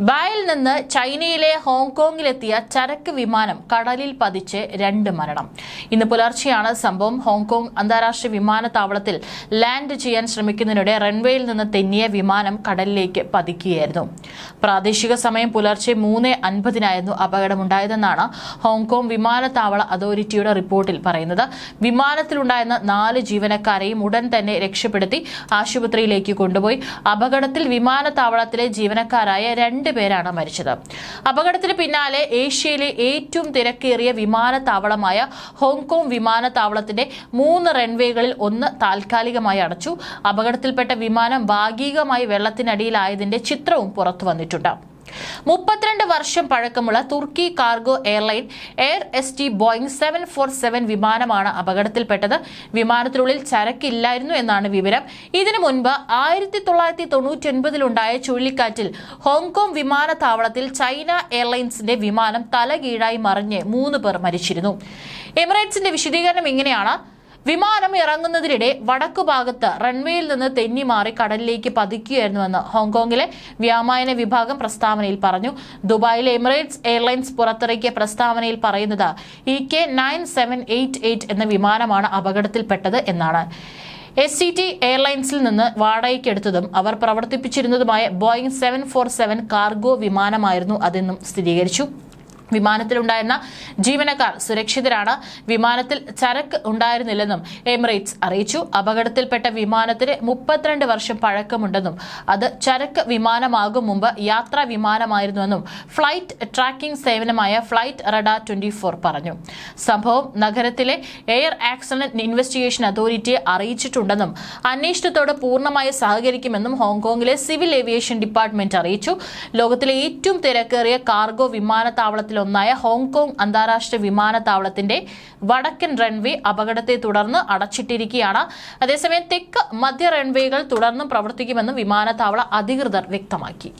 ബായിൽ നിന്ന് ചൈനയിലെ ഹോങ്കോങ്ങിലെത്തിയ ചരക്ക് വിമാനം കടലിൽ പതിച്ച് രണ്ട് മരണം. ഇന്ന് പുലർച്ചെയാണ് സംഭവം. ഹോങ്കോങ് അന്താരാഷ്ട്ര വിമാനത്താവളത്തിൽ ലാൻഡ് ചെയ്യാൻ ശ്രമിക്കുന്നതിനിടെ റൺവേയിൽ നിന്ന് തെന്നിയ വിമാനം കടലിലേക്ക് പതിക്കുകയായിരുന്നു. പ്രാദേശിക സമയം പുലർച്ചെ മൂന്ന് അൻപതിനായിരുന്നു അപകടമുണ്ടായതെന്നാണ് ഹോങ്കോങ് വിമാനത്താവള അതോറിറ്റിയുടെ റിപ്പോർട്ടിൽ പറയുന്നത്. വിമാനത്തിലുണ്ടായിരുന്ന നാല് ജീവനക്കാരെയും ഉടൻ തന്നെ രക്ഷപ്പെടുത്തി ആശുപത്രിയിലേക്ക് കൊണ്ടുപോയി. അപകടത്തിൽ വിമാനത്താവളത്തിലെ ജീവനക്കാരായ രണ്ട് പേരാണ് മരിച്ചത്. അപകടത്തിന് പിന്നാലെ ഏഷ്യയിലെ ഏറ്റവും തിരക്കേറിയ വിമാനത്താവളമായ ഹോങ്കോങ് വിമാനത്താവളത്തിന്റെ മൂന്ന് റൺവേകളിൽ ഒന്ന് താൽക്കാലികമായി അടച്ചു. അപകടത്തിൽപ്പെട്ട വിമാനം ഭാഗികമായി വെള്ളത്തിനടിയിലായതിന്റെ ചിത്രവും പുറത്തു വന്നിട്ടുണ്ട്. മുപ്പത്തിരണ്ട് വർഷം പഴക്കമുള്ള തുർക്കി cargo airline air S T Boeing seven four seven വിമാനമാണ് അപകടത്തിൽപ്പെട്ടത്. വിമാനത്തിനുള്ളിൽ ചരക്കില്ലായിരുന്നു എന്നാണ് വിവരം. ഇതിനു മുൻപ് ആയിരത്തി തൊള്ളായിരത്തി തൊണ്ണൂറ്റി ഒൻപതിലുണ്ടായ ചുഴലിക്കാറ്റിൽ ഹോങ്കോങ് വിമാനത്താവളത്തിൽ ചൈന എയർലൈൻസിന്റെ വിമാനം തലകീഴായി മറിഞ്ഞ് മൂന്ന് പേർ മരിച്ചിരുന്നു. എമിറേറ്റ്സിന്റെ വിശദീകരണം ഇങ്ങനെയാണ്. വിമാനം ഇറങ്ങുന്നതിനിടെ വടക്കു ഭാഗത്ത് റൺവേയിൽ നിന്ന് തെന്നി മാറി കടലിലേക്ക് പതിക്കുകയായിരുന്നുവെന്ന് ഹോങ്കോങ്ങിലെ വ്യാമായന വിഭാഗം പ്രസ്താവനയിൽ പറഞ്ഞു. ദുബായിലെ എമിറേറ്റ്സ് എയർലൈൻസ് പുറത്തിറക്കിയ പ്രസ്താവനയിൽ പറയുന്നത് ഇ കെ എയ്റ്റ് എയ്റ്റ് എന്ന വിമാനമാണ് അപകടത്തിൽപ്പെട്ടത് എന്നാണ്. എസ് സി ടി എയർലൈൻസിൽ നിന്ന് വാടകയ്ക്കെടുത്തതും അവർ പ്രവർത്തിപ്പിച്ചിരുന്നതുമായ Boeing seven four seven cargo വിമാനമായിരുന്നു അതെന്നും സ്ഥിരീകരിച്ചു. വിമാനത്തിലുണ്ടായിരുന്ന ജീവനക്കാർ സുരക്ഷിതരാണ്. വിമാനത്തിൽ ചരക്ക് ഉണ്ടായിരുന്നില്ലെന്നും എമിറേറ്റ്സ് അറിയിച്ചു. അപകടത്തിൽപ്പെട്ട വിമാനത്തിന് മുപ്പത്തിരണ്ട് വർഷം പഴക്കമുണ്ടെന്നും അത് ചരക്ക് വിമാനമാകും മുമ്പ് യാത്രാ വിമാനമായിരുന്നുവെന്നും ഫ്ലൈറ്റ് ട്രാക്കിംഗ് സേവനമായ ഫ്ലൈറ്റ് റഡാർ ട്വന്റി പറഞ്ഞു. സംഭവം നഗരത്തിലെ എയർ ആക്സിഡന്റ് ഇൻവെസ്റ്റിഗേഷൻ അതോറിറ്റിയെ അറിയിച്ചിട്ടുണ്ടെന്നും അന്വേഷണത്തോട് പൂർണമായി സഹകരിക്കുമെന്നും ഹോങ്കോങ്ങിലെ സിവിൽ ഏവിയേഷൻ ഡിപ്പാർട്ട്മെന്റ് അറിയിച്ചു. ലോകത്തിലെ ഏറ്റവും തിരക്കേറിയ കാർഗോ വിമാനത്താവളത്തിലൊന്നായ ഹോങ്കോങ് അന്താരാഷ്ട്ര വിമാനത്താവളത്തിന്റെ വടക്കൻ റൺവേ അപകടത്തെ തുടർന്ന് അടച്ചിട്ടിരിക്കുകയാണ്. അതേസമയം തെക്ക് മധ്യ റൺവേകൾ തുടർന്നും പ്രവർത്തിക്കുമെന്നും വിമാനത്താവള അധികൃതർ വ്യക്തമാക്കി.